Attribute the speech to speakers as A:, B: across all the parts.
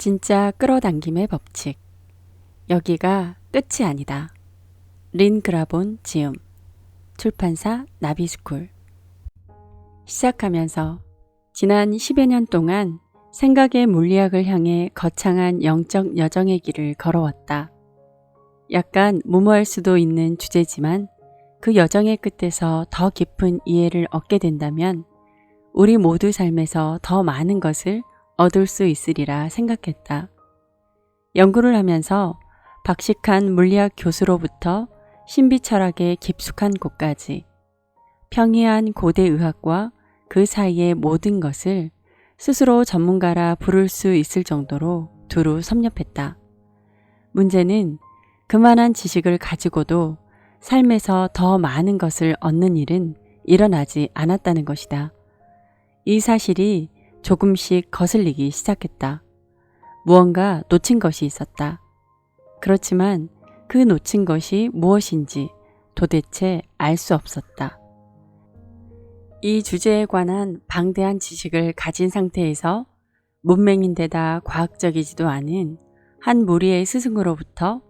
A: 진짜 끌어당김의 법칙. 여기가 끝이 아니다. 린 그라본 지음. 출판사 나비스쿨. 시작하면서 지난 10여 년 동안 생각의 물리학을 향해 거창한 영적 여정의 길을 걸어왔다. 약간 무모할 수도 있는 주제지만 그 여정의 끝에서 더 깊은 이해를 얻게 된다면 우리 모두 삶에서 더 많은 것을 얻을 수 있으리라 생각했다. 연구를 하면서 박식한 물리학 교수로부터 신비 철학의 깊숙한 곳까지 평이한 고대 의학과 그 사이의 모든 것을 스스로 전문가라 부를 수 있을 정도로 두루 섭렵했다. 문제는 그만한 지식을 가지고도 삶에서 더 많은 것을 얻는 일은 일어나지 않았다는 것이다. 이 사실이 조금씩 거슬리기 시작했다. 무언가 놓친 것이 있었다. 그렇지만 그 놓친 것이 무엇인지 도대체 알 수 없었다. 이 주제에 관한 방대한 지식을 가진 상태에서 문맹인데다 과학적이지도 않은 한 무리의 스승으로부터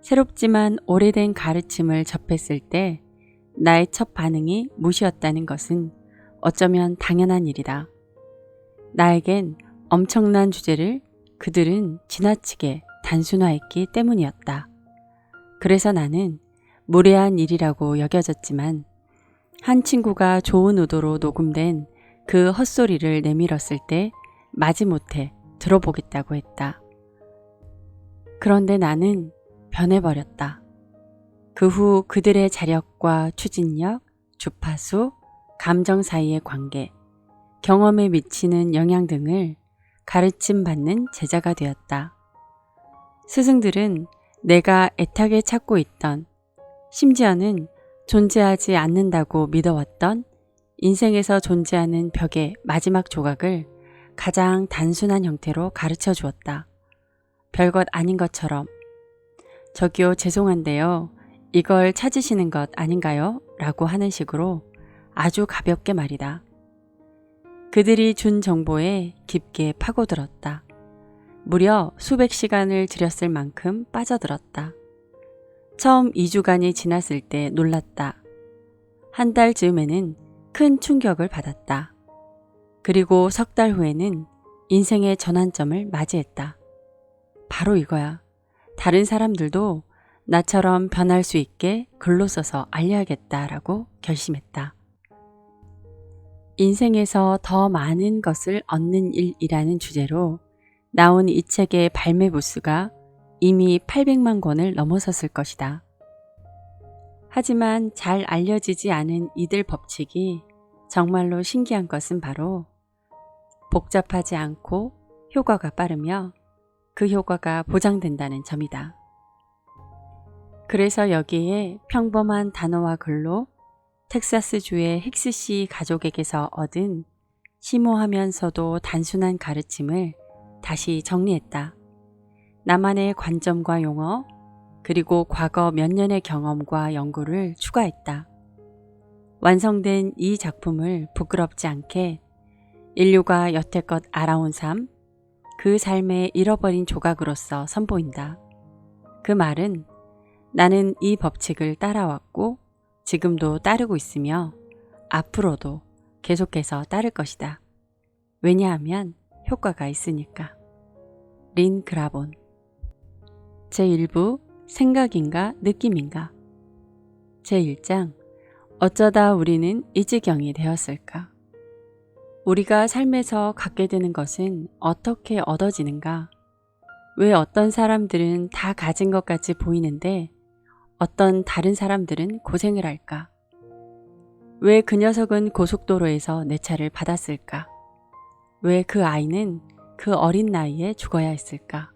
A: 새롭지만 오래된 가르침을 접했을 때 나의 첫 반응이 무시였다는 것은 어쩌면 당연한 일이다. 나에겐 엄청난 주제를 그들은 지나치게 단순화했기 때문이었다. 그래서 나는 무례한 일이라고 여겨졌지만 한 친구가 좋은 의도로 녹음된 그 헛소리를 내밀었을 때 마지못해 들어보겠다고 했다. 그런데 나는 변해버렸다. 그 후 그들의 자력과 추진력, 주파수, 감정 사이의 관계, 경험에 미치는 영향 등을 가르침 받는 제자가 되었다. 스승들은 내가 애타게 찾고 있던, 심지어는 존재하지 않는다고 믿어왔던 인생에서 존재하는 벽의 마지막 조각을 가장 단순한 형태로 가르쳐 주었다. 별것 아닌 것처럼. 저기요, 죄송한데요. 이걸 찾으시는 것 아닌가요? 라고 하는 식으로 아주 가볍게 말이다. 그들이 준 정보에 깊게 파고들었다. 무려 수백 시간을 들였을 만큼 빠져들었다. 처음 2주간이 지났을 때 놀랐다. 한 달 즈음에는 큰 충격을 받았다. 그리고 석 달 후에는 인생의 전환점을 맞이했다. 바로 이거야. 다른 사람들도 나처럼 변할 수 있게 글로 써서 알려야겠다라고 결심했다. 인생에서 더 많은 것을 얻는 일이라는 주제로 나온 이 책의 발매 부수가 이미 800만 권을 넘어섰을 것이다. 하지만 잘 알려지지 않은 이들 법칙이 정말로 신기한 것은 바로 복잡하지 않고 효과가 빠르며 그 효과가 보장된다는 점이다. 그래서 여기에 평범한 단어와 글로 텍사스주의 힉스씨 가족에게서 얻은 심오하면서도 단순한 가르침을 다시 정리했다. 나만의 관점과 용어, 그리고 과거 몇 년의 경험과 연구를 추가했다. 완성된 이 작품을 부끄럽지 않게 인류가 여태껏 알아온 삶, 그 삶의 잃어버린 조각으로서 선보인다. 그 말은 나는 이 법칙을 따라왔고 지금도 따르고 있으며 앞으로도 계속해서 따를 것이다. 왜냐하면 효과가 있으니까. 린 그라본 제1부 생각인가 느낌인가 제1장 어쩌다 우리는 이 지경이 되었을까 우리가 삶에서 갖게 되는 것은 어떻게 얻어지는가 왜 어떤 사람들은 다 가진 것 같이 보이는데 어떤 다른 사람들은 고생을 할까? 왜 그 녀석은 고속도로에서 내 차를 받았을까? 왜 그 아이는 그 어린 나이에 죽어야 했을까?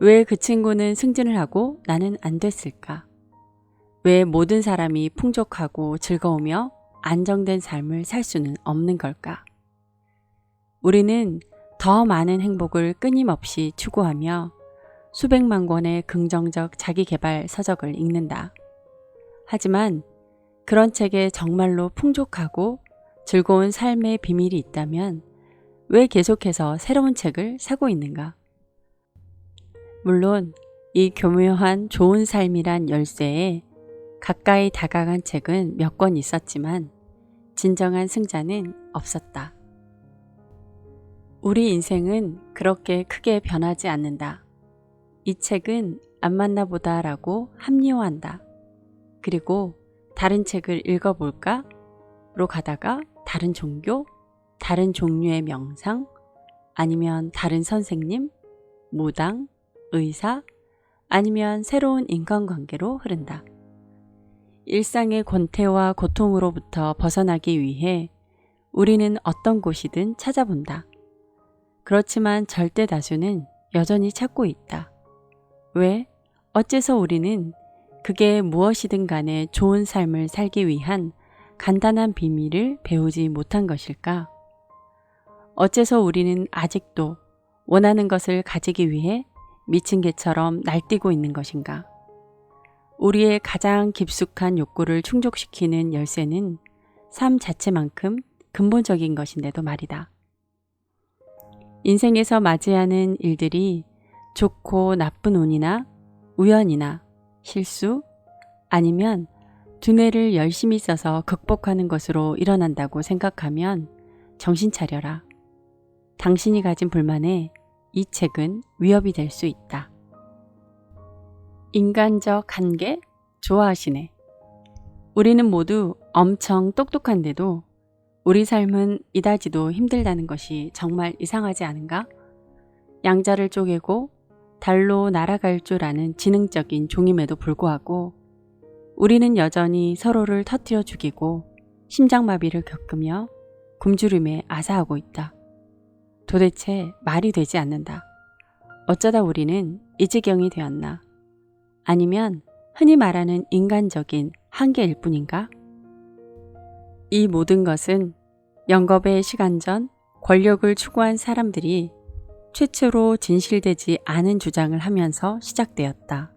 A: 왜 그 친구는 승진을 하고 나는 안 됐을까? 왜 모든 사람이 풍족하고 즐거우며 안정된 삶을 살 수는 없는 걸까? 우리는 더 많은 행복을 끊임없이 추구하며 수백만 권의 긍정적 자기개발 서적을 읽는다. 하지만 그런 책에 정말로 풍족하고 즐거운 삶의 비밀이 있다면 왜 계속해서 새로운 책을 사고 있는가? 물론 이 교묘한 좋은 삶이란 열쇠에 가까이 다가간 책은 몇 권 있었지만 진정한 승자는 없었다. 우리 인생은 그렇게 크게 변하지 않는다. 이 책은 안 맞나 보다 라고 합리화한다. 그리고 다른 책을 읽어볼까? 로 가다가 다른 종교, 다른 종류의 명상, 아니면 다른 선생님, 무당, 의사, 아니면 새로운 인간관계로 흐른다. 일상의 권태와 고통으로부터 벗어나기 위해 우리는 어떤 곳이든 찾아본다. 그렇지만 절대 다수는 여전히 찾고 있다. 왜? 어째서 우리는 그게 무엇이든 간에 좋은 삶을 살기 위한 간단한 비밀을 배우지 못한 것일까? 어째서 우리는 아직도 원하는 것을 가지기 위해 미친 개처럼 날뛰고 있는 것인가? 우리의 가장 깊숙한 욕구를 충족시키는 열쇠는 삶 자체만큼 근본적인 것인데도 말이다. 인생에서 맞이하는 일들이 좋고 나쁜 운이나 우연이나 실수 아니면 두뇌를 열심히 써서 극복하는 것으로 일어난다고 생각하면 정신 차려라. 당신이 가진 불만에 이 책은 위협이 될 수 있다. 인간적 한계 좋아하시네. 우리는 모두 엄청 똑똑한데도 우리 삶은 이다지도 힘들다는 것이 정말 이상하지 않은가? 양자를 쪼개고 달로 날아갈 줄 아는 지능적인 종임에도 불구하고 우리는 여전히 서로를 터뜨려 죽이고 심장마비를 겪으며 굶주림에 아사하고 있다. 도대체 말이 되지 않는다. 어쩌다 우리는 이 지경이 되었나? 아니면 흔히 말하는 인간적인 한계일 뿐인가? 이 모든 것은 영겁의 시간 전 권력을 추구한 사람들이 최초로 진실되지 않은 주장을 하면서 시작되었다.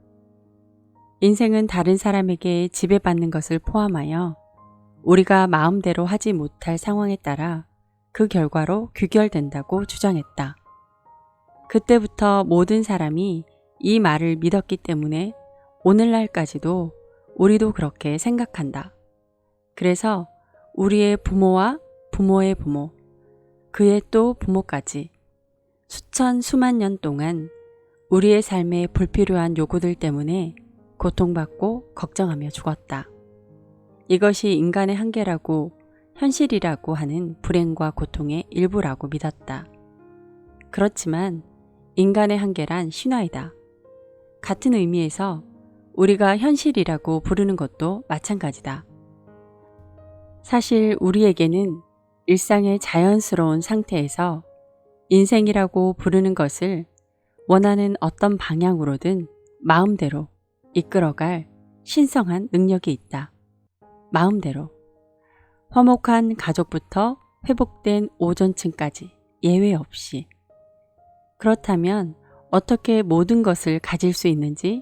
A: 인생은 다른 사람에게 지배받는 것을 포함하여 우리가 마음대로 하지 못할 상황에 따라 그 결과로 규결된다고 주장했다. 그때부터 모든 사람이 이 말을 믿었기 때문에 오늘날까지도 우리도 그렇게 생각한다. 그래서 우리의 부모와 부모의 부모, 그의 또 부모까지 수천 수만 년 동안 우리의 삶에 불필요한 요구들 때문에 고통받고 걱정하며 죽었다. 이것이 인간의 한계라고 현실이라고 하는 불행과 고통의 일부라고 믿었다. 그렇지만 인간의 한계란 신화이다. 같은 의미에서 우리가 현실이라고 부르는 것도 마찬가지다. 사실 우리에게는 일상의 자연스러운 상태에서 인생이라고 부르는 것을 원하는 어떤 방향으로든 마음대로 이끌어갈 신성한 능력이 있다. 마음대로. 화목한 가족부터 회복된 오존층까지 예외 없이. 그렇다면 어떻게 모든 것을 가질 수 있는지,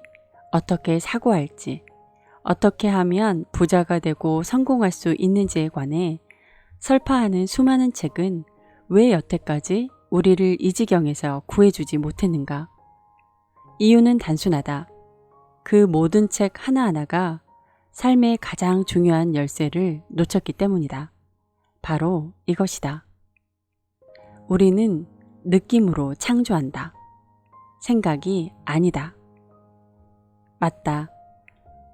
A: 어떻게 사고할지, 어떻게 하면 부자가 되고 성공할 수 있는지에 관해 설파하는 수많은 책은 왜 여태까지 우리를 이 지경에서 구해주지 못했는가? 이유는 단순하다. 그 모든 책 하나하나가 삶의 가장 중요한 열쇠를 놓쳤기 때문이다. 바로 이것이다. 우리는 느낌으로 창조한다. 생각이 아니다. 맞다.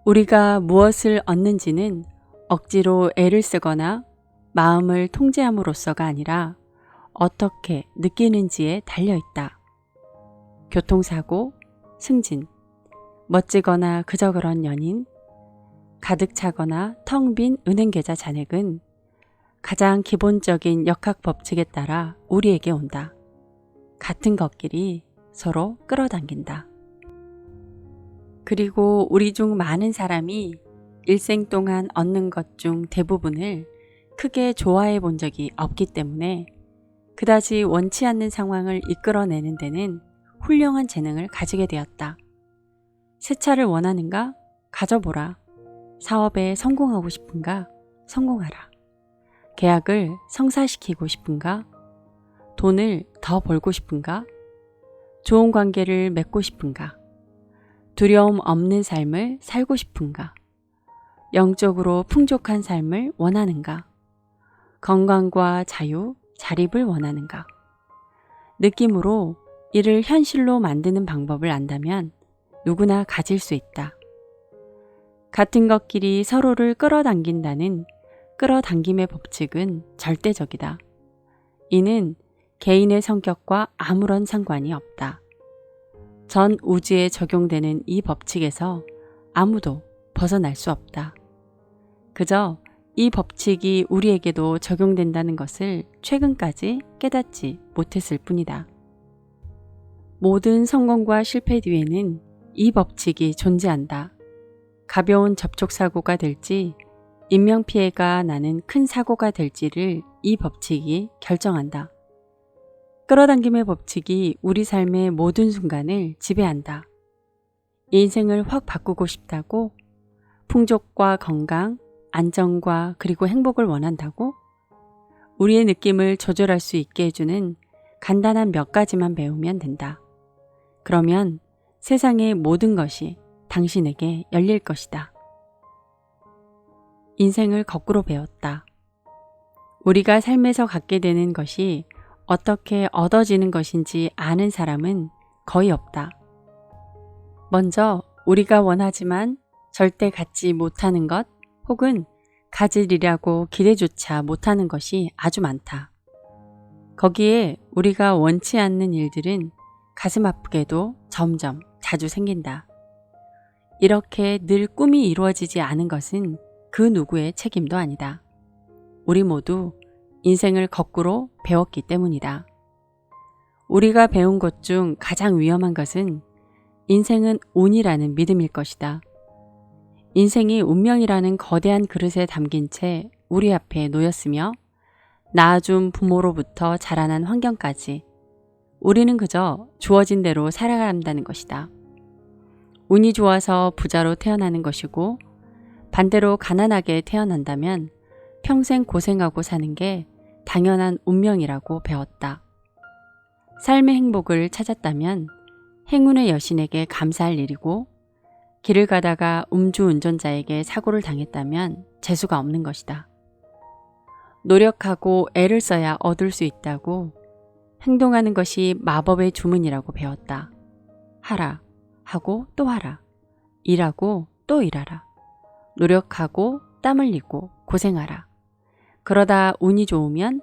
A: 우리가 무엇을 얻는지는 억지로 애를 쓰거나 마음을 통제함으로써가 아니라 어떻게 느끼는지에 달려 있다. 교통사고, 승진, 멋지거나 그저 그런 연인, 가득 차거나 텅 빈 은행 계좌 잔액은 가장 기본적인 역학 법칙에 따라 우리에게 온다. 같은 것끼리 서로 끌어당긴다. 그리고 우리 중 많은 사람이 일생 동안 얻는 것 중 대부분을 크게 좋아해 본 적이 없기 때문에 그다지 원치 않는 상황을 이끌어내는 데는 훌륭한 재능을 가지게 되었다. 새 차를 원하는가? 가져보라. 사업에 성공하고 싶은가? 성공하라. 계약을 성사시키고 싶은가? 돈을 더 벌고 싶은가? 좋은 관계를 맺고 싶은가? 두려움 없는 삶을 살고 싶은가? 영적으로 풍족한 삶을 원하는가? 건강과 자유, 자립을 원하는가? 느낌으로 이를 현실로 만드는 방법을 안다면 누구나 가질 수 있다. 같은 것끼리 서로를 끌어당긴다는 끌어당김의 법칙은 절대적이다. 이는 개인의 성격과 아무런 상관이 없다. 전 우주에 적용되는 이 법칙에서 아무도 벗어날 수 없다. 그저 이 법칙이 우리에게도 적용된다는 것을 최근까지 깨닫지 못했을 뿐이다. 모든 성공과 실패 뒤에는 이 법칙이 존재한다. 가벼운 접촉사고가 될지 인명피해가 나는 큰 사고가 될지를 이 법칙이 결정한다. 끌어당김의 법칙이 우리 삶의 모든 순간을 지배한다. 인생을 확 바꾸고 싶다고? 풍족과 건강, 안정과 그리고 행복을 원한다고? 우리의 느낌을 조절할 수 있게 해주는 간단한 몇 가지만 배우면 된다. 그러면 세상의 모든 것이 당신에게 열릴 것이다. 인생을 거꾸로 배웠다. 우리가 삶에서 갖게 되는 것이 어떻게 얻어지는 것인지 아는 사람은 거의 없다. 먼저 우리가 원하지만 절대 갖지 못하는 것 혹은 가지리라고 기대조차 못하는 것이 아주 많다. 거기에 우리가 원치 않는 일들은 가슴 아프게도 점점 자주 생긴다. 이렇게 늘 꿈이 이루어지지 않은 것은 그 누구의 책임도 아니다. 우리 모두 인생을 거꾸로 배웠기 때문이다. 우리가 배운 것 중 가장 위험한 것은 인생은 운이라는 믿음일 것이다. 인생이 운명이라는 거대한 그릇에 담긴 채 우리 앞에 놓였으며 낳아준 부모로부터 자라난 환경까지 우리는 그저 주어진 대로 살아간다는 것이다. 운이 좋아서 부자로 태어나는 것이고 반대로 가난하게 태어난다면 평생 고생하고 사는 게 당연한 운명이라고 배웠다. 삶의 행복을 찾았다면 행운의 여신에게 감사할 일이고 길을 가다가 음주운전자에게 사고를 당했다면 재수가 없는 것이다. 노력하고 애를 써야 얻을 수 있다고 행동하는 것이 마법의 주문이라고 배웠다. 하라. 하고 또 하라. 일하고 또 일하라. 노력하고 땀 흘리고 고생하라. 그러다 운이 좋으면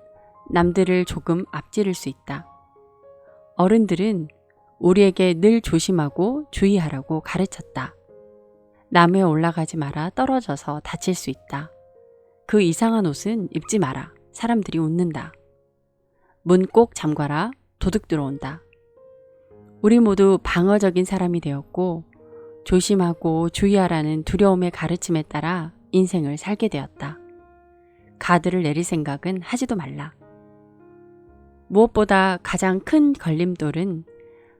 A: 남들을 조금 앞지를 수 있다. 어른들은 우리에게 늘 조심하고 주의하라고 가르쳤다. 나무에 올라가지 마라 떨어져서 다칠 수 있다. 그 이상한 옷은 입지 마라. 사람들이 웃는다. 문 꼭 잠가라. 도둑 들어온다. 우리 모두 방어적인 사람이 되었고 조심하고 주의하라는 두려움의 가르침에 따라 인생을 살게 되었다. 가드를 내릴 생각은 하지도 말라. 무엇보다 가장 큰 걸림돌은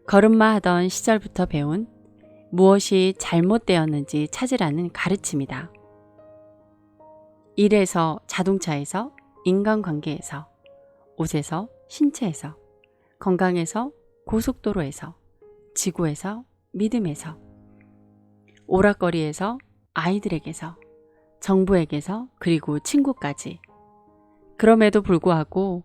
A: 걸음마 하던 시절부터 배운 무엇이 잘못되었는지 찾으라는 가르침이다. 일에서, 자동차에서, 인간관계에서, 옷에서, 신체에서, 건강에서, 고속도로에서, 지구에서, 믿음에서, 오락거리에서, 아이들에게서, 정부에게서, 그리고 친구까지. 그럼에도 불구하고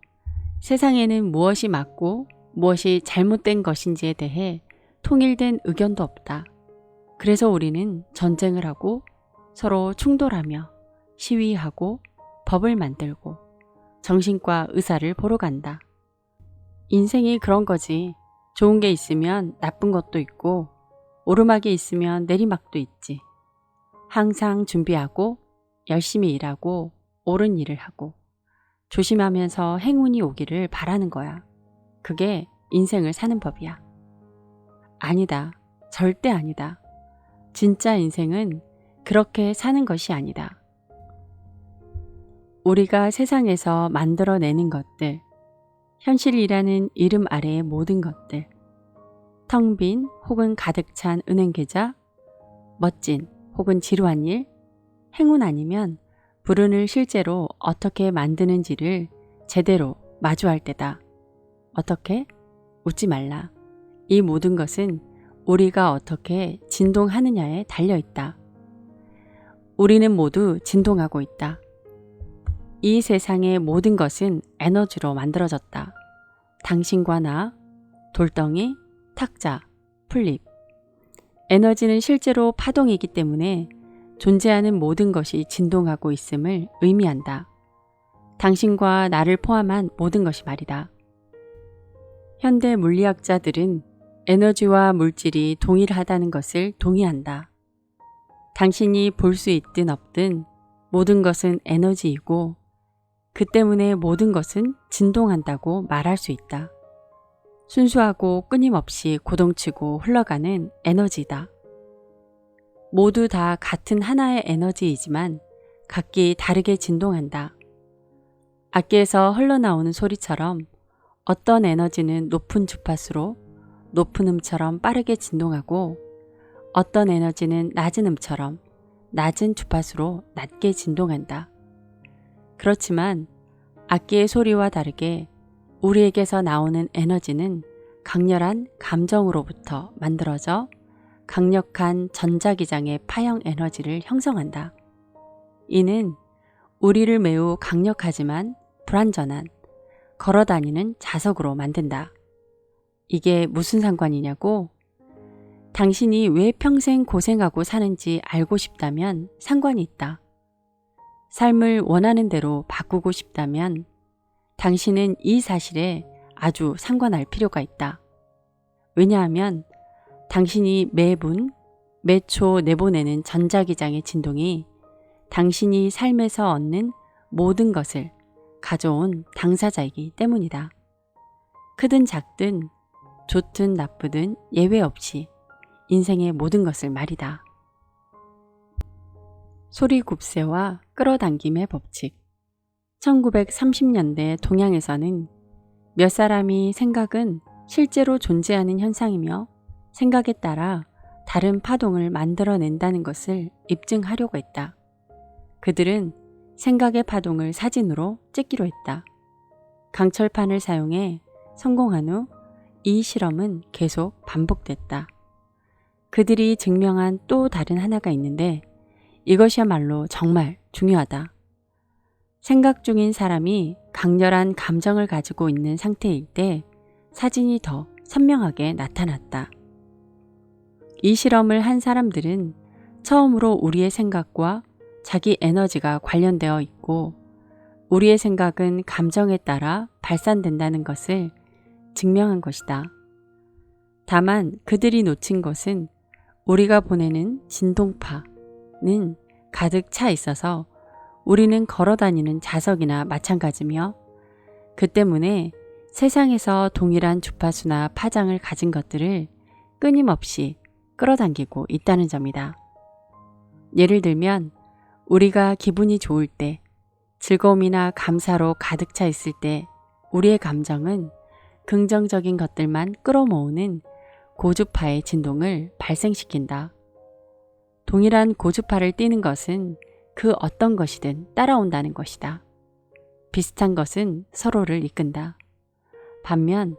A: 세상에는 무엇이 맞고 무엇이 잘못된 것인지에 대해 통일된 의견도 없다. 그래서 우리는 전쟁을 하고 서로 충돌하며 시위하고 법을 만들고 정신과 의사를 보러 간다. 인생이 그런 거지. 좋은 게 있으면 나쁜 것도 있고 오르막이 있으면 내리막도 있지. 항상 준비하고 열심히 일하고 옳은 일을 하고 조심하면서 행운이 오기를 바라는 거야. 그게 인생을 사는 법이야. 아니다. 절대 아니다. 진짜 인생은 그렇게 사는 것이 아니다. 우리가 세상에서 만들어내는 것들, 현실이라는 이름 아래의 모든 것들, 텅 빈 혹은 가득 찬 은행 계좌, 멋진 혹은 지루한 일, 행운 아니면 불운을 실제로 어떻게 만드는지를 제대로 마주할 때다. 어떻게? 웃지 말라. 이 모든 것은 우리가 어떻게 진동하느냐에 달려 있다. 우리는 모두 진동하고 있다. 이 세상의 모든 것은 에너지로 만들어졌다. 당신과 나, 돌덩이, 탁자, 풀립. 에너지는 실제로 파동이기 때문에 존재하는 모든 것이 진동하고 있음을 의미한다. 당신과 나를 포함한 모든 것이 말이다. 현대 물리학자들은 에너지와 물질이 동일하다는 것을 동의한다. 당신이 볼 수 있든 없든 모든 것은 에너지이고 그 때문에 모든 것은 진동한다고 말할 수 있다. 순수하고 끊임없이 고동치고 흘러가는 에너지다. 모두 다 같은 하나의 에너지이지만 각기 다르게 진동한다. 악기에서 흘러나오는 소리처럼 어떤 에너지는 높은 주파수로 높은 음처럼 빠르게 진동하고 어떤 에너지는 낮은 음처럼 낮은 주파수로 낮게 진동한다. 그렇지만 악기의 소리와 다르게 우리에게서 나오는 에너지는 강렬한 감정으로부터 만들어져 강력한 전자기장의 파형 에너지를 형성한다. 이는 우리를 매우 강력하지만 불완전한 걸어다니는 자석으로 만든다. 이게 무슨 상관이냐고? 당신이 왜 평생 고생하고 사는지 알고 싶다면 상관이 있다. 삶을 원하는 대로 바꾸고 싶다면 당신은 이 사실에 아주 상관할 필요가 있다. 왜냐하면 당신이 매분, 매초 내보내는 전자기장의 진동이 당신이 삶에서 얻는 모든 것을 가져온 당사자이기 때문이다. 크든 작든 좋든 나쁘든 예외 없이 인생의 모든 것을 말이다. 소리 굽새와 끌어당김의 법칙 1930년대 동양에서는 몇 사람이 생각은 실제로 존재하는 현상이며 생각에 따라 다른 파동을 만들어낸다는 것을 입증하려고 했다. 그들은 생각의 파동을 사진으로 찍기로 했다. 강철판을 사용해 성공한 후 이 실험은 계속 반복됐다. 그들이 증명한 또 다른 하나가 있는데 이것이야말로 정말 중요하다. 생각 중인 사람이 강렬한 감정을 가지고 있는 상태일 때 사진이 더 선명하게 나타났다. 이 실험을 한 사람들은 처음으로 우리의 생각과 자기 에너지가 관련되어 있고 우리의 생각은 감정에 따라 발산된다는 것을 증명한 것이다. 다만 그들이 놓친 것은 우리가 보내는 진동파는 가득 차 있어서 우리는 걸어 다니는 자석이나 마찬가지며 그 때문에 세상에서 동일한 주파수나 파장을 가진 것들을 끊임없이 끌어당기고 있다는 점이다. 예를 들면 우리가 기분이 좋을 때, 즐거움이나 감사로 가득 차 있을 때 우리의 감정은 긍정적인 것들만 끌어모으는 고주파의 진동을 발생시킨다. 동일한 고주파를 띠는 것은 그 어떤 것이든 따라온다는 것이다. 비슷한 것은 서로를 이끈다. 반면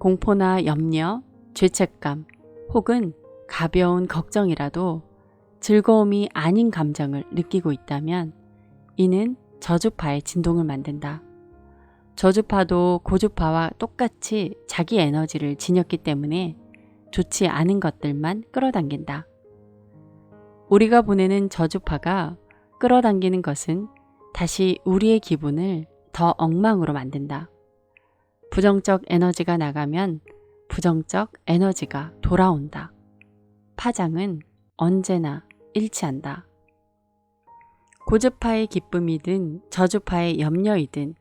A: 공포나 염려, 죄책감 혹은 가벼운 걱정이라도 즐거움이 아닌 감정을 느끼고 있다면 이는 저주파의 진동을 만든다. 저주파도 고주파와 똑같이 자기 에너지를 지녔기 때문에 좋지 않은 것들만 끌어당긴다. 우리가 보내는 저주파가 끌어당기는 것은 다시 우리의 기분을 더 엉망으로 만든다. 부정적 에너지가 나가면 부정적 에너지가 돌아온다. 파장은 언제나 일치한다. 고주파의 기쁨이든 저주파의 염려이든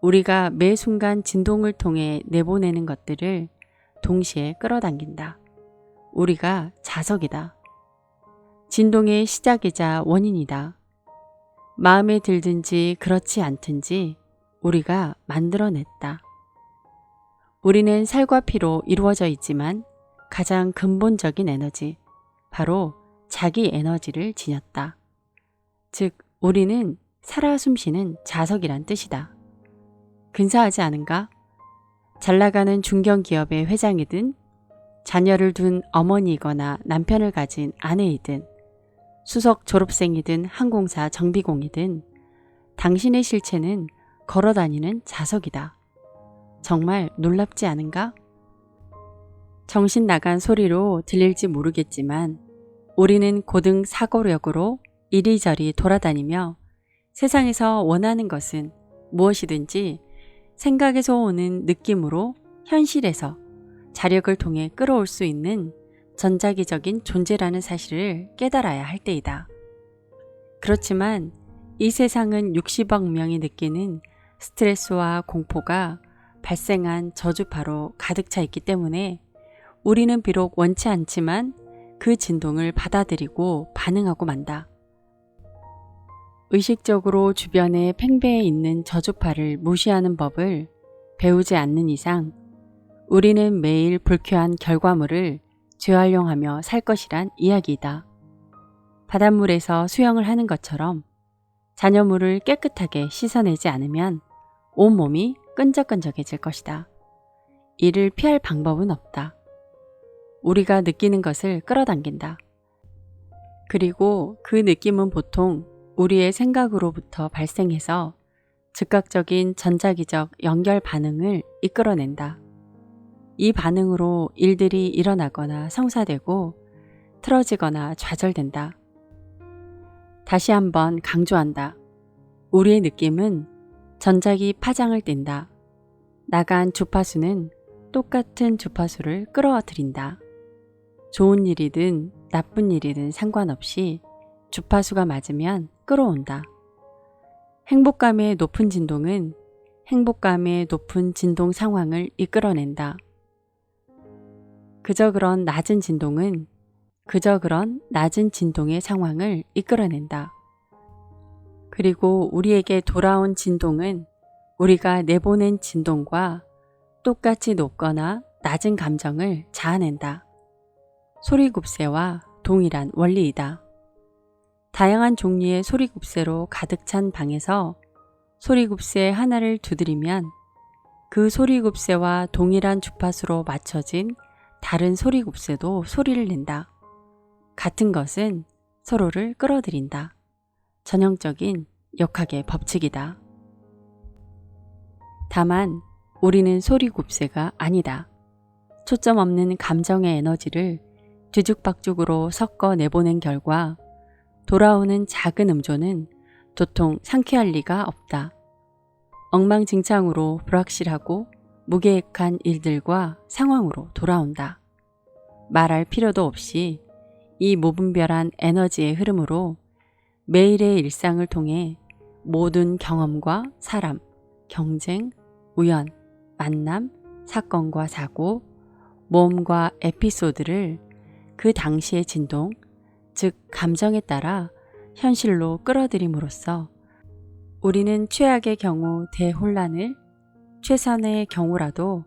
A: 우리가 매 순간 진동을 통해 내보내는 것들을 동시에 끌어당긴다. 우리가 자석이다. 진동의 시작이자 원인이다. 마음에 들든지 그렇지 않든지 우리가 만들어냈다. 우리는 살과 피로 이루어져 있지만 가장 근본적인 에너지, 바로 자기 에너지를 지녔다. 즉, 우리는 살아 숨쉬는 자석이란 뜻이다. 근사하지 않은가? 잘 나가는 중견기업의 회장이든 자녀를 둔 어머니이거나 남편을 가진 아내이든 수석 졸업생이든 항공사 정비공이든 당신의 실체는 걸어 다니는 자석이다. 정말 놀랍지 않은가? 정신 나간 소리로 들릴지 모르겠지만 우리는 고등 사고력으로 이리저리 돌아다니며 세상에서 원하는 것은 무엇이든지 생각에서 오는 느낌으로 현실에서 자력을 통해 끌어올 수 있는 전자기적인 존재라는 사실을 깨달아야 할 때이다. 그렇지만 이 세상은 60억 명이 느끼는 스트레스와 공포가 발생한 저주파로 가득 차 있기 때문에 우리는 비록 원치 않지만 그 진동을 받아들이고 반응하고 만다. 의식적으로 주변에 팽배해 있는 저주파를 무시하는 법을 배우지 않는 이상 우리는 매일 불쾌한 결과물을 재활용하며 살 것이란 이야기이다. 바닷물에서 수영을 하는 것처럼 잔여물을 깨끗하게 씻어내지 않으면 온몸이 끈적끈적해질 것이다. 이를 피할 방법은 없다. 우리가 느끼는 것을 끌어당긴다. 그리고 그 느낌은 보통 우리의 생각으로부터 발생해서 즉각적인 전자기적 연결 반응을 이끌어낸다. 이 반응으로 일들이 일어나거나 성사되고 틀어지거나 좌절된다. 다시 한번 강조한다. 우리의 느낌은 전자기 파장을 띈다. 나간 주파수는 똑같은 주파수를 끌어들인다. 좋은 일이든 나쁜 일이든 상관없이 주파수가 맞으면 끌어온다. 행복감의 높은 진동은 행복감의 높은 진동 상황을 이끌어낸다. 그저 그런 낮은 진동은 그저 그런 낮은 진동의 상황을 이끌어낸다. 그리고 우리에게 돌아온 진동은 우리가 내보낸 진동과 똑같이 높거나 낮은 감정을 자아낸다. 소리굽새와 동일한 원리이다. 다양한 종류의 소리굽새로 가득 찬 방에서 소리굽새 하나를 두드리면 그 소리굽새와 동일한 주파수로 맞춰진 다른 소리굽새도 소리를 낸다. 같은 것은 서로를 끌어들인다. 전형적인 역학의 법칙이다. 다만 우리는 소리굽새가 아니다. 초점 없는 감정의 에너지를 뒤죽박죽으로 섞어 내보낸 결과 돌아오는 작은 음조는 도통 상쾌할 리가 없다. 엉망진창으로 불확실하고 무계획한 일들과 상황으로 돌아온다. 말할 필요도 없이 이 무분별한 에너지의 흐름으로 매일의 일상을 통해 모든 경험과 사람, 경쟁, 우연, 만남, 사건과 사고, 모험과 에피소드를 그 당시의 진동, 즉 감정에 따라 현실로 끌어들임으로써 우리는 최악의 경우 대혼란을 최선의 경우라도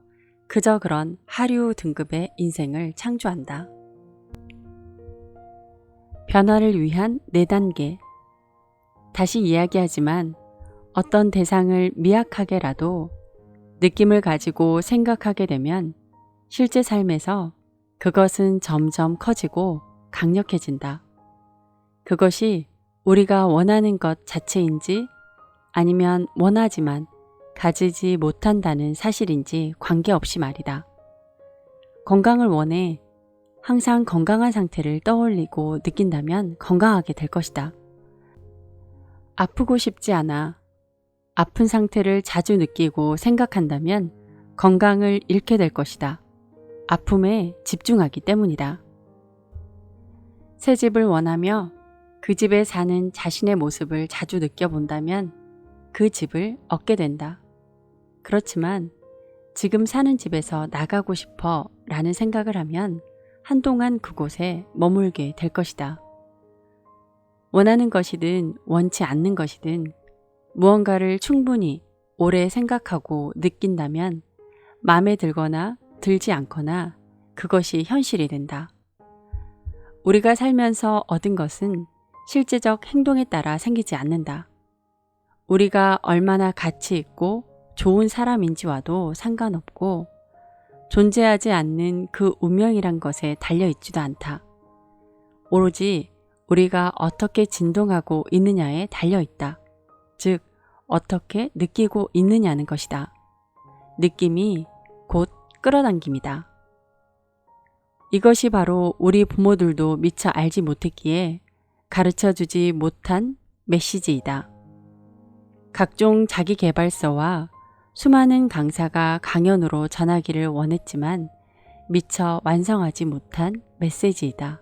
A: 그저 그런 하류 등급의 인생을 창조한다. 변화를 위한 4단계. 다시 이야기하지만 어떤 대상을 미약하게라도 느낌을 가지고 생각하게 되면 실제 삶에서 그것은 점점 커지고 강력해진다. 그것이 우리가 원하는 것 자체인지 아니면 원하지만 가지지 못한다는 사실인지 관계없이 말이다. 건강을 원해 항상 건강한 상태를 떠올리고 느낀다면 건강하게 될 것이다. 아프고 싶지 않아 아픈 상태를 자주 느끼고 생각한다면 건강을 잃게 될 것이다. 아픔에 집중하기 때문이다. 새 집을 원하며 그 집에 사는 자신의 모습을 자주 느껴본다면 그 집을 얻게 된다. 그렇지만 지금 사는 집에서 나가고 싶어 라는 생각을 하면 한동안 그곳에 머물게 될 것이다. 원하는 것이든 원치 않는 것이든 무언가를 충분히 오래 생각하고 느낀다면 마음에 들거나 들지 않거나 그것이 현실이 된다. 우리가 살면서 얻은 것은 실제적 행동에 따라 생기지 않는다. 우리가 얼마나 가치 있고 좋은 사람인지와도 상관없고 존재하지 않는 그 운명이란 것에 달려 있지도 않다. 오로지 우리가 어떻게 진동하고 있느냐에 달려 있다. 즉, 어떻게 느끼고 있느냐는 것이다. 느낌이 곧 끌어당김이다. 이것이 바로 우리 부모들도 미처 알지 못했기에 가르쳐 주지 못한 메시지이다. 각종 자기 개발서와 수많은 강사가 강연으로 전하기를 원했지만 미처 완성하지 못한 메시지이다.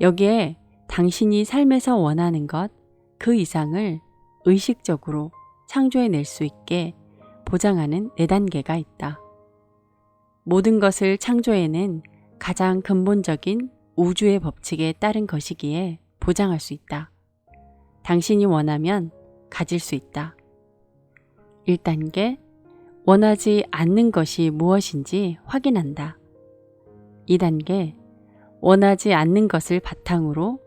A: 여기에 당신이 삶에서 원하는 것 그 이상을 의식적으로 창조해낼 수 있게 보장하는 네 단계가 있다. 모든 것을 창조해낸 가장 근본적인 우주의 법칙에 따른 것이기에 보장할 수 있다. 당신이 원하면 가질 수 있다. 1단계 원하지 않는 것이 무엇인지 확인한다. 2단계 원하지 않는 것을 바탕으로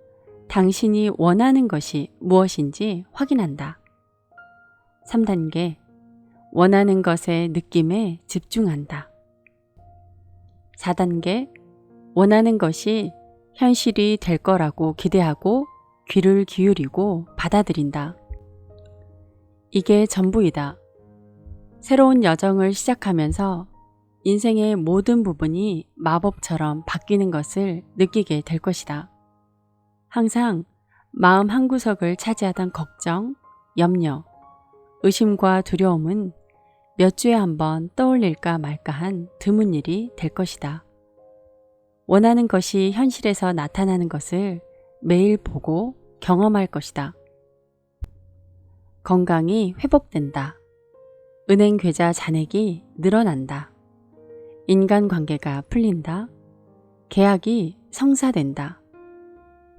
A: 당신이 원하는 것이 무엇인지 확인한다. 3단계 원하는 것의 느낌에 집중한다. 4단계 원하는 것이 현실이 될 거라고 기대하고 귀를 기울이고 받아들인다. 이게 전부이다. 새로운 여정을 시작하면서 인생의 모든 부분이 마법처럼 바뀌는 것을 느끼게 될 것이다. 항상 마음 한구석을 차지하던 걱정, 염려, 의심과 두려움은 몇 주에 한 번 떠올릴까 말까 한 드문 일이 될 것이다. 원하는 것이 현실에서 나타나는 것을 매일 보고 경험할 것이다. 건강이 회복된다. 은행 계좌 잔액이 늘어난다. 인간관계가 풀린다. 계약이 성사된다.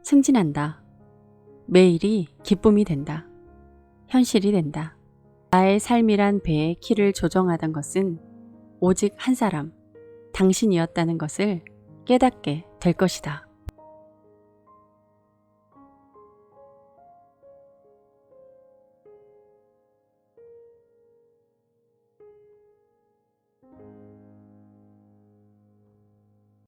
A: 승진한다. 매일이 기쁨이 된다. 현실이 된다. 나의 삶이란 배의 키를 조정하던 것은 오직 한 사람, 당신이었다는 것을 깨닫게 될 것이다.